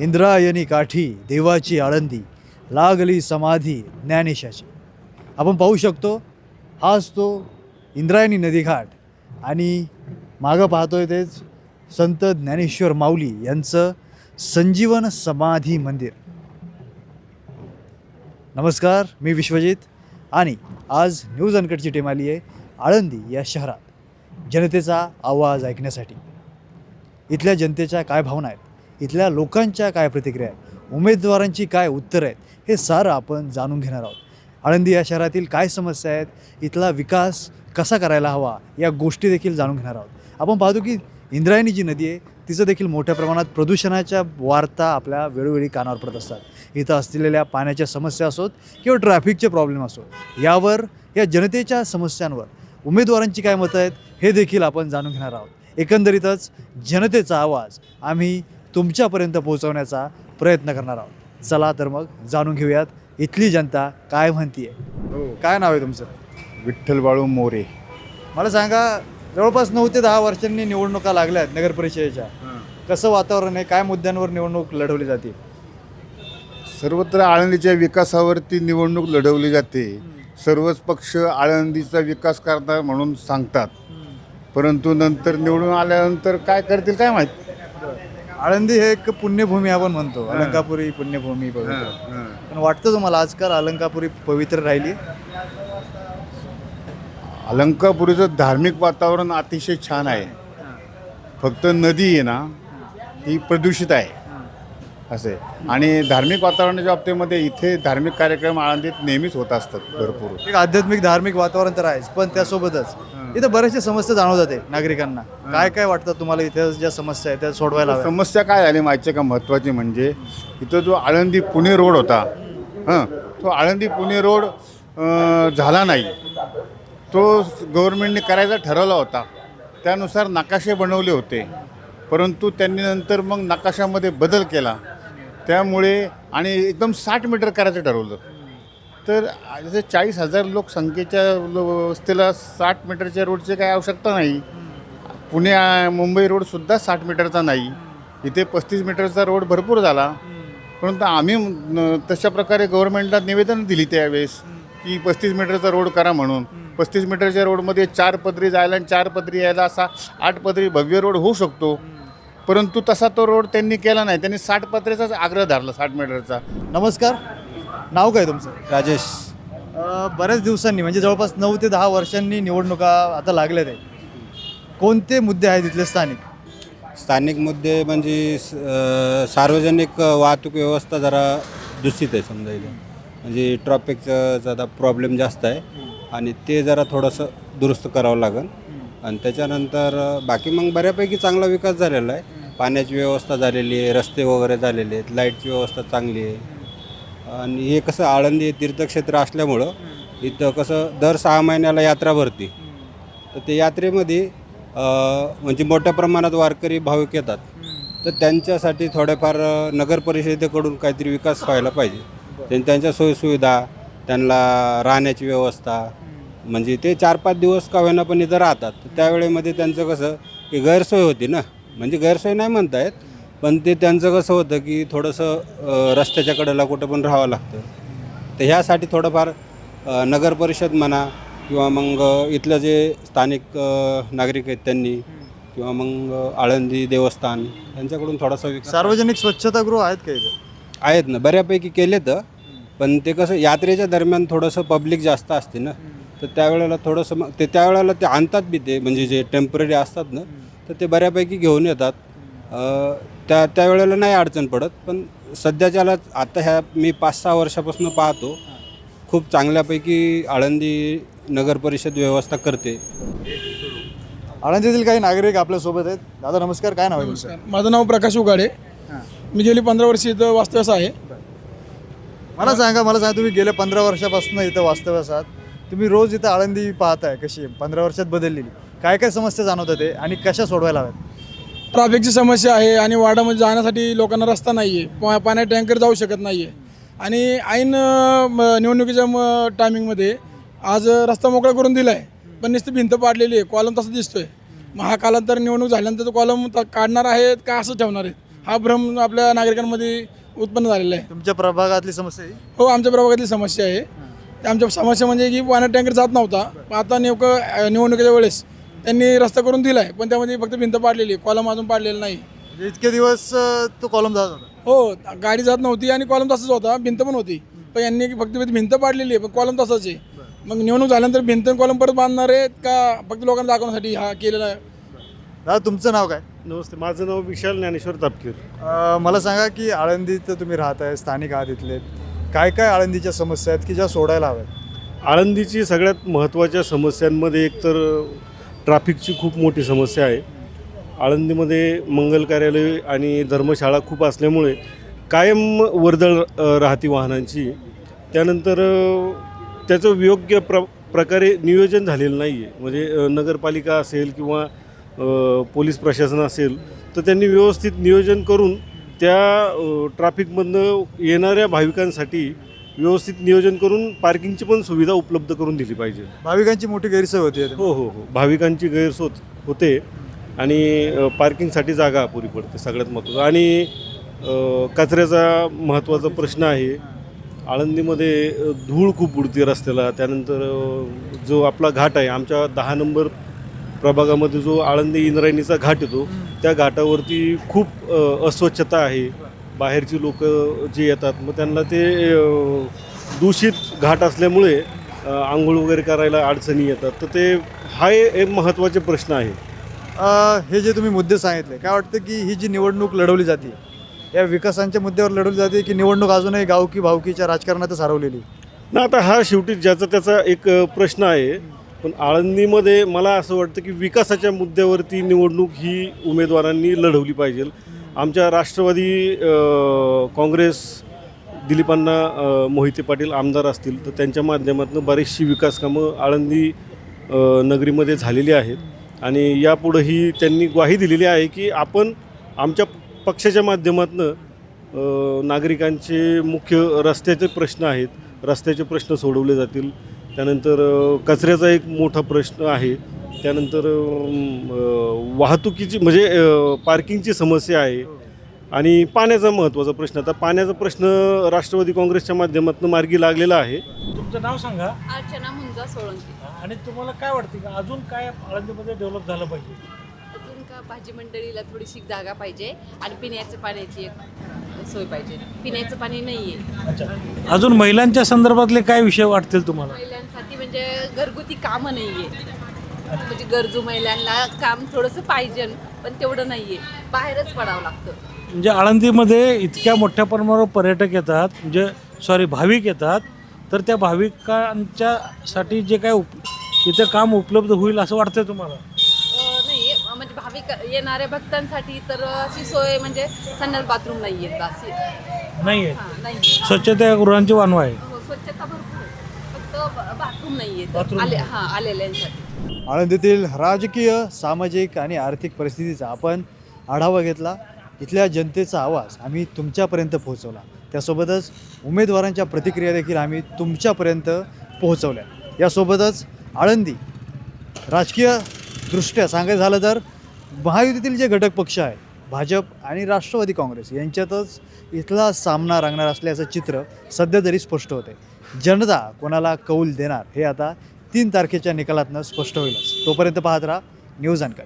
इंद्रायणी काठी देवाची आळंदी लागली समाधी ज्ञानेशाची. आपण पाहू शकतो हाच तो इंद्रायणी नदीघाट. आणि मागं पाहतोय तेच संत ज्ञानेश्वर माऊली यांचं संजीवन समाधी मंदिर. नमस्कार मी विश्वजित आणि आज न्यूज अनकटची टीम आली आहे आळंदी या शहरात. जनतेचा आवाज ऐकण्यासाठी. इथल्या जनतेच्या काय भावना आहेत? इथल्या लोकांच्या काय प्रतिक्रिया आहेत? उमेदवारांची काय उत्तरं आहेत? हे सारं आपण जाणून घेणार आहोत. आळंदी या शहरातील काय समस्या आहेत? इथला विकास कसा करायला हवा? या गोष्टी देखील जाणून घेणार आहोत. आपण पाहतो की इंद्रायणी जी नदी आहे तिचं देखील मोठ्या प्रमाणात प्रदूषणाच्या वार्ता आपल्या वेळोवेळी कानावर पडत असतात. इथं असलेल्या पाण्याच्या समस्या असोत किंवा ट्रॅफिकचे प्रॉब्लेम असो यावर या जनतेच्या समस्यांवर उमेदवारांची काय मतं आहेत हे देखील आपण जाणून घेणार आहोत. एकंदरीतच जनतेचा आवाज आम्ही तुमच्यापर्यंत पोहोचवण्याचा प्रयत्न करणार आहोत. चला तर मग जाणून घेऊयात इथली जनता काय म्हणतीये? काय नाव आहे तुमचं? विठ्ठल बाळू मोरे. मला सांगा जवळपास नऊ ते दहा वर्षांनी निवडणुका लागल्या आहेत नगर परिषदेच्या. कसं वातावरण आहे? काय मुद्द्यांवर निवडणूक लढवली जाते? सर्वत्र आळंदीच्या विकासावरती निवडणूक लढवली जाते. सर्वच पक्ष आळंदीचा विकास करणार म्हणून सांगतात. परंतु नंतर निवडून आल्यानंतर काय करतील काय माहीत? आळंदी हे एक पुण्यभूमी आपण म्हणतो. अलंकापुरी पुण्यभूमी पवित्र. पण वाटतं तुम्हाला आजकाल अलंकापुरी पवित्र राहिली? अलंकापुरीचं धार्मिक वातावरण अतिशय छान आहे. फक्त नदी आहे ना ही प्रदूषित आहे. असे. आणि धार्मिक वातावरणाच्या बाबतीमध्ये इथे धार्मिक कार्यक्रम आळंदीत नेहमीच होत असतात भरपूर. एक आध्यात्मिक धार्मिक वातावरण तर आहेच पण त्यासोबतच इथं बऱ्याचशा समस्या जाणवत जाते नागरिकांना. काय काय वाटतं तुम्हाला इथे ज्या समस्या आहेत त्या सोडवायला हव्या? समस्या काय झाली माहिती आहे का महत्त्वाची म्हणजे इथं जो आळंदी पुणे रोड होता हां तो आळंदी पुणे रोड अं, झाला नाही. तो गव्हर्नमेंटने करायचा ठरवला होता. त्यानुसार नकाशे बनवले होते. परंतु त्यांनी नंतर मग नकाशामध्ये बदल केला. त्यामुळे आणि एकदम साठ मीटर करायचं ठरवलं. तर जसे चाळीस हजार लोकसंख्येच्या लो- वस्तीला साठ मीटरच्या रोडची काही आवश्यकता नाही. पुणे मुंबई रोडसुद्धा साठ मीटरचा नाही. इथे पस्तीस मीटरचा रोड भरपूर झाला. परंतु आम्ही तशा प्रकारे गव्हर्नमेंटला निवेदन दिली त्यावेळेस की पस्तीस मीटरचा रोड करा म्हणून. पस्तीस मीटरच्या रोडमध्ये चार पदरी जायला आणि चार पदरी यायला असा आठ पदरी भव्य रोड होऊ शकतो. परंतु तसा तो रोड त्यांनी केला नाही. त्यांनी साठ पत्रेचाच आग्रह धरला साठ मीटरचा. नमस्कार. नाव काय तुमचं? राजेश. अं, बऱ्याच दिवसांनी म्हणजे जवळपास नऊ ते दहा वर्षांनी निवडणुका आता लागल्यात आहेत. कोणते मुद्दे आहेत इथले स्थानिक? स्थानिक मुद्दे म्हणजे स- अ, सार्वजनिक वाहतूक व्यवस्था जरा दूषित आहे समजा इथे. म्हणजे ट्रॉफिकचं जरा प्रॉब्लेम जास्त आहे. आणि ते जरा थोडंसं दुरुस्त करावं लागेल. आणि त्याच्यानंतर अ, बाकी मग बऱ्यापैकी चांगला विकास झालेला आहे. पाण्याची व्यवस्था झालेली आहे रस्ते वगैरे झालेले आहेत लाईटची व्यवस्था चांगली आहे. आणि हे कसं आळंदी तीर्थक्षेत्र असल्यामुळं इथं कसं दर सहा महिन्याला यात्रा भरते. तर ते यात्रेमध्ये म्हणजे मोठ्या प्रमाणात वारकरी भाविक येतात. तर त्यांच्यासाठी थोड्याफार नगरपरिषदेकडून नगर परिषदेकडून काहीतरी विकास व्हायला पाहिजे. त्यांनी त्यांच्या सोयीसुविधा त्यांना राहण्याची व्यवस्था म्हणजे ते चार पाच दिवस का होईना पण इथं राहतात. तर त्यावेळेमध्ये त्यांचं कसं की गैरसोय होती ना. म्हणजे गैरसोय नाही म्हणता येत पण ते त्यांचं कसं होतं की थोडंसं रस्त्याच्या कडेला कुठं पण राहावं लागतं. तर ह्यासाठी थोडंफार नगर परिषद म्हणा किंवा मग इथलं जे स्थानिक नागरिक आहेत त्यांनी किंवा मग आळंदी देवस्थान यांच्याकडून थोडासा सार्वजनिक स्वच्छतागृह आहेत का आहेत ना बऱ्यापैकी केले तर पण ते कसं यात्रेच्या दरम्यान थोडंसं पब्लिक जास्त असते ना तर त्यावेळेला थोडंसं मग ते त्यावेळेला ते आणतात बी ते म्हणजे जे टेंपररी असतात ना तर ते बऱ्यापैकी घेऊन येतात. त्या त्यावेळेला नाही अडचण पडत पण सध्याच्याला आता ह्या मी पाच सहा वर्षापासून पाहतो खूप चांगल्यापैकी आळंदी नगर परिषद व्यवस्था करते. आळंदीतील काही नागरिक आपल्यासोबत आहेत. दादा नमस्कार. काय नाव आहे तुमचं? माझं नाव प्रकाश उगाडे. मी गेली पंधरा वर्ष इथं वास्तव्यास आहे. मला सांगा मला सांगा तुम्ही गेल्या पंधरा वर्षापासून इथं वास्तव्यास आहात. तुम्ही रोज इथं आळंदी पाहताय कशी पंधरा वर्षात बदललेली. काय काय समस्या जाणवतात ते आणि कशा सोडवायला हव्यात? ट्रॅफिकची समस्या आहे आणि वाडामध्ये जाण्यासाठी लोकांना रस्ता नाही आहे. पा पाण्या टँकर जाऊ शकत नाही आहे. आणि ऐन निवडणुकीच्या म टायमिंगमध्ये आज रस्ता मोकळा करून दिला आहे पण नुसती भिंत पाडलेली आहे. कॉलम तसं दिसतोय. मग हा कालांतर निवडणूक झाल्यानंतर तो कॉलम काढणार आहेत का असं ठेवणार आहेत? हा भ्रम आपल्या नागरिकांमध्ये उत्पन्न झालेला आहे. तुमच्या प्रभागातली समस्या आहे? हो आमच्या प्रभागातली समस्या आहे. आमच्या समस्या म्हणजे की पाण्यात टँकर जात नव्हता. आता नेमकं निवडणुकीच्या वेळेस त्यांनी रस्ता करून दिला आहे पण त्यामध्ये फक्त भिंत पाडलेली आहे कॉलम अजून पाडलेलं नाही. म्हणजे इतके दिवस अं, तो कॉलम जात होता. हो गाडी जात नव्हती आणि कॉलम तसंच होता भिंत पण होती. पण यांनी फक्त भिंत पाडलेली आहे पण कॉलम तसाच आहे. मग निवडणूक झाल्यानंतर भिंत कॉलम परत बांधणार आहेत का फक्त लोकांना दाखवण्यासाठी हा केलेला आहे? दादा तुमचं नाव काय? नमस्ते माझं नाव विशाल ज्ञानेश्वर तापकीर. अं, मला सांगा की आळंदीत तुम्ही राहताय स्थानिक आहात इथले. काय काय आळंदीच्या समस्या आहेत की ज्या सोडायला हव्यात? आळंदीची सगळ्यात महत्त्वाच्या समस्यांमध्ये एक तर ट्रॅफिकची खूप मोठी समस्या आहे. आळंदीमध्ये मंगल कार्यालय आणि धर्मशाळा खूप असल्यामुळे कायम वर्दळ राहती राहते वाहनांची. त्यानंतर त्याचं योग्य प्र प्रकारे नियोजन झालेलं नाही आहे म्हणजे नगरपालिका असेल किंवा पोलीस प्रशासन असेल तर त्यांनी व्यवस्थित नियोजन करून त्या ट्रॅफिकमधनं येणाऱ्या भाविकांसाठी व्यवस्थित नियोजन करून पार्किंगची पण सुविधा उपलब्ध करून दिली पाहिजे. भाविकांची मोठी गैरसोय होती. हो हो हो. भाविकांची गैरसोय होते आणि अ, पार्किंगसाठी जागा अपुरी पडते सगळ्यात महत्त्वाचं आणि अ, कचऱ्याचा महत्त्वाचा प्रश्न आहे. आळंदीमध्ये अ, धूळ खूप उडते रस्त्याला. त्यानंतर अ, जो आपला घाट आहे आमच्या दहा नंबर प्रभागामध्ये जो आळंदी इंद्रायणीचा घाट येतो त्या घाटावरती खूप अ, अस्वच्छता आहे. बाहेरची लोक जे येतात मग त्यांना ते दूषित घाट असल्यामुळे आंघोळ वगैरे करायला अडचणी येतात. तर ते हा एक महत्त्वाचे प्रश्न आहे. हे जे तुम्ही मुद्दे सांगितले काय वाटतं की ही जी निवडणूक लढवली जाते या विकासांच्या मुद्द्यावर लढवली जाते की निवडणूक अजूनही गावकी भावकीच्या राजकारणातच हरवलेली ना आता हा शेवटी ज्याचा त्याचा एक प्रश्न आहे. पण आळंदीमध्ये मला असं वाटतं की विकासाच्या मुद्द्यावरती निवडणूक ही उमेदवारांनी लढवली पाहिजे. आमच्या राष्ट्रवादी काँग्रेस दिलीपांना मोहिते पाटील आमदार असतील तर त्यांच्या माध्यमातून बरीचशी विकास कामं आळंदी नगरीमध्ये झालेली आहेत. आणि यापुढंही त्यांनी ग्वाही दिलेली आहे की आपण आमच्या पक्षाच्या माध्यमातून नागरिकांचे मुख्य रस्त्याचे प्रश्न आहेत. रस्त्याचे प्रश्न सोडवले जातील. त्यानंतर कचऱ्याचा एक मोठा प्रश्न आहे. त्यानंतर वाहतुकीची म्हणजे पार्किंगची समस्या आहे. आणि पाण्याचा महत्त्वाचा प्रश्न आता पाण्याचा प्रश्न राष्ट्रवादी काँग्रेसच्या माध्यमातून मार्गी लागलेला आहे. तुमचं नाव सांगा. अर्चना मुंजा सोळंकी. आणि तुम्हाला काय वाटते का अजून काय आळंदीमध्ये डेव्हलप झालं पाहिजे? अजून का भाजी मंडळीला थोडीशी जागा पाहिजे आणि पिण्याच्या पाण्याची एक सोय पाहिजे. पिण्याचं पाणी नाही आहे अच्छा. अजून महिलांच्या संदर्भातले काय विषय वाटतील तुम्हाला? महिलांसाठी म्हणजे घरगुती कामं नाही आहे म्हणजे गरजू महिलांना काम थोडंसं पाहिजे पण तेवढं नाही आहे बाहेरच पडावं लागतं. म्हणजे आळंदीमध्ये इतक्या मोठ्या प्रमाणावर पर्यटक येतात म्हणजे सॉरी भाविक येतात तर त्या भाविकांच्यासाठी जे काय उप इथं काम उपलब्ध होईल असं वाटतंय तुम्हाला? अं, नाही अं, म्हणजे भाविक येणाऱ्या भक्तांसाठी तर अशी सोय म्हणजे संडास बाथरूम नाही आहेत अशी. नाही आहे हां नाही स्वच्छतागृहांची वानवा आहे. हो, स्वच्छता भरपूर आहे. फक्त बाथरूम नाही Bathroom आहेत आले हां आलेल्यांसाठी. आळंदीतील राजकीय सामाजिक आणि आर्थिक परिस्थितीचा आपण आढावा घेतला. इथल्या जनतेचा आवाज आम्ही तुमच्यापर्यंत पोहोचवला. त्यासोबतच उमेदवारांच्या प्रतिक्रिया देखील आम्ही तुमच्यापर्यंत पोहोचवल्या. यासोबतच आळंदी राजकीय दृष्ट्या सांगायचं झालं तर महायुतीतील जे घटक पक्ष आहे भाजप आणि राष्ट्रवादी काँग्रेस यांच्यातच इथला सामना रंगणार असल्याचं चित्र सध्या तरी स्पष्ट होते जनता कोणाला कौल देणार हे आता तीन तारखेच्या निकालातनं स्पष्ट होईलच. तोपर्यंत पाहत राहा न्यूज अनकट.